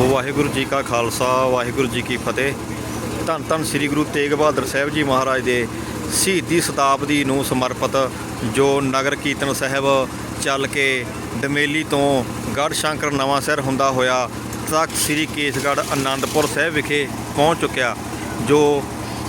ਵਾਹਿਗੁਰੂ ਜੀ ਕਾ ਖਾਲਸਾ, ਵਾਹਿਗੁਰੂ ਜੀ ਕੀ ਫਤਿਹ। ਧੰਨ ਧੰਨ ਸ੍ਰੀ ਗੁਰੂ ਤੇਗ ਬਹਾਦਰ ਸਾਹਿਬ ਜੀ ਮਹਾਰਾਜ ਦੇ ਸ਼ਹੀਦੀ ਸ਼ਤਾਬਦੀ ਨੂੰ ਸਮਰਪਿਤ ਜੋ ਨਗਰ ਕੀਰਤਨ ਸਾਹਿਬ ਚੱਲ ਕੇ ਦਮੇਲੀ ਤੋਂ ਗੜ੍ਹ ਸ਼ੰਕਰ ਨਵਾਂ ਸ਼ਹਿਰ ਹੁੰਦਾ ਹੋਇਆ, ਤਖਤ ਸ੍ਰੀ ਕੇਸਗੜ੍ਹ ਆਨੰਦਪੁਰ ਸਾਹਿਬ ਵਿਖੇ ਪਹੁੰਚ ਚੁੱਕਿਆ, ਜੋ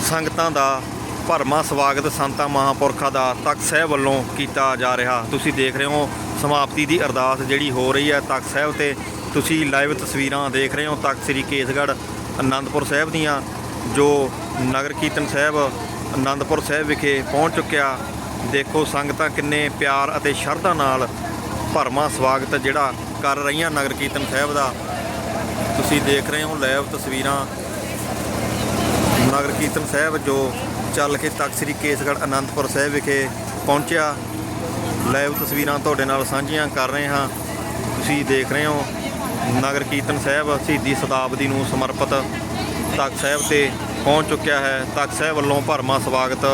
ਸੰਗਤਾਂ ਦਾ ਭਰਮਾ ਸਵਾਗਤ ਸੰਤਾਂ ਮਹਾਂਪੁਰਖਾਂ ਦਾ ਤਖਤ ਸਾਹਿਬ ਵੱਲੋਂ ਕੀਤਾ ਜਾ ਰਿਹਾ। ਤੁਸੀਂ ਦੇਖ ਰਹੇ ਹੋ ਸਮਾਪਤੀ ਦੀ ਅਰਦਾਸ ਜਿਹੜੀ ਹੋ ਰਹੀ ਹੈ ਤਖਤ ਸਾਹਿਬ ਤੇ। ਤੁਸੀਂ ਲਾਈਵ ਤਸਵੀਰਾਂ ਦੇਖ ਰਹੇ ਹੋ ਤਖਤ ਸ੍ਰੀ ਕੇਸਗੜ੍ਹ ਅਨੰਦਪੁਰ ਸਾਹਿਬ ਦੀਆਂ, ਜੋ ਨਗਰ ਕੀਰਤਨ ਸਾਹਿਬ ਅਨੰਦਪੁਰ ਸਾਹਿਬ ਵਿਖੇ ਪਹੁੰਚ ਚੁੱਕਿਆ। ਦੇਖੋ ਸੰਗਤਾਂ ਕਿੰਨੇ ਪਿਆਰ ਅਤੇ ਸ਼ਰਧਾ ਨਾਲ ਭਰਮਾ ਸਵਾਗਤ ਜਿਹੜਾ ਕਰ ਰਹੀਆਂ ਨਗਰ ਕੀਰਤਨ ਸਾਹਿਬ ਦਾ। ਤੁਸੀਂ ਦੇਖ ਰਹੇ ਹੋ ਲਾਈਵ ਤਸਵੀਰਾਂ ਨਗਰ ਕੀਰਤਨ ਸਾਹਿਬ ਜੋ ਚੱਲ ਕੇ ਤਖਤ ਸ੍ਰੀ ਕੇਸਗੜ੍ਹ ਅਨੰਦਪੁਰ ਸਾਹਿਬ ਵਿਖੇ ਪਹੁੰਚਿਆ। ਲਾਈਵ ਤਸਵੀਰਾਂ ਤੁਹਾਡੇ ਨਾਲ ਸਾਂਝੀਆਂ ਕਰ ਰਹੇ ਹਾਂ। ਤੁਸੀਂ ਦੇਖ ਰਹੇ ਹੋ ਨਗਰ ਕੀਰਤਨ ਸਾਹਿਬ ਸ਼ਹੀਦੀ ਸ਼ਤਾਬਦੀ ਨੂੰ ਸਮਰਪਿਤ ਤਖਤ ਸਾਹਿਬ ਤੇ ਪਹੁੰਚ ਚੁੱਕਿਆ ਹੈ। ਤਖਤ ਸਾਹਿਬ ਵੱਲੋਂ ਭਰਮਾ ਸਵਾਗਤ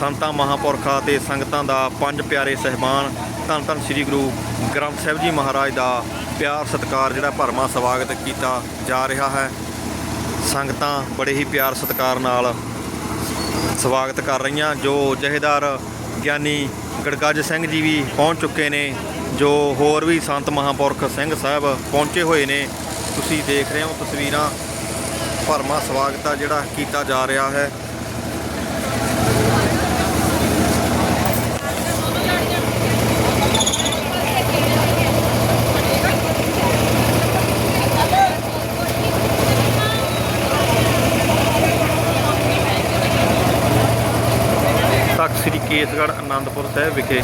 ਸੰਤਾਂ, ਮਹਾਂਪੁਰਖਾਂ ਤੇ ਸੰਗਤਾਂ ਦਾ ਪੰਜ ਪਿਆਰੇ ਸਹਿਬਾਨ, ਧੰਨ ਧੰਨ ਸ੍ਰੀ ਗੁਰੂ ਗ੍ਰੰਥ ਸਾਹਿਬ ਜੀ ਮਹਾਰਾਜ ਦਾ ਪਿਆਰ ਸਤਿਕਾਰ ਜਿਹੜਾ ਭਰਮਾ ਸਵਾਗਤ ਕੀਤਾ ਜਾ ਰਿਹਾ ਹੈ। ਸੰਗਤਾਂ ਬੜੇ ਹੀ ਪਿਆਰ ਸਤਿਕਾਰ ਨਾਲ ਸਵਾਗਤ ਕਰ ਰਹੀਆਂ ਜੋ ਜਹੇਦਾਰ ਗਿਆਨੀ ਗੜਗੱਜ ਸਿੰਘ ਜੀ ਵੀ ਪਹੁੰਚ ਚੁੱਕੇ ਨੇ, ਜੋ ਹੋਰ ਵੀ ਸੰਤ ਮਹਾਂਪੁਰਖ ਸਿੰਘ ਸਾਹਿਬ ਪਹੁੰਚੇ ਹੋਏ ਨੇ। ਤੁਸੀਂ ਦੇਖ ਰਹੇ ਹੋ ਤਸਵੀਰਾਂ। ਭਰਮਾ ਸਵਾਗਤ ਆ ਜਿਹੜਾ ਕੀਤਾ ਜਾ ਰਿਹਾ ਹੈ ਤਖਤ ਸ੍ਰੀ ਕੇਸਗੜ੍ਹ ਆਨੰਦਪੁਰ ਸਾਹਿਬ ਵਿਖੇ।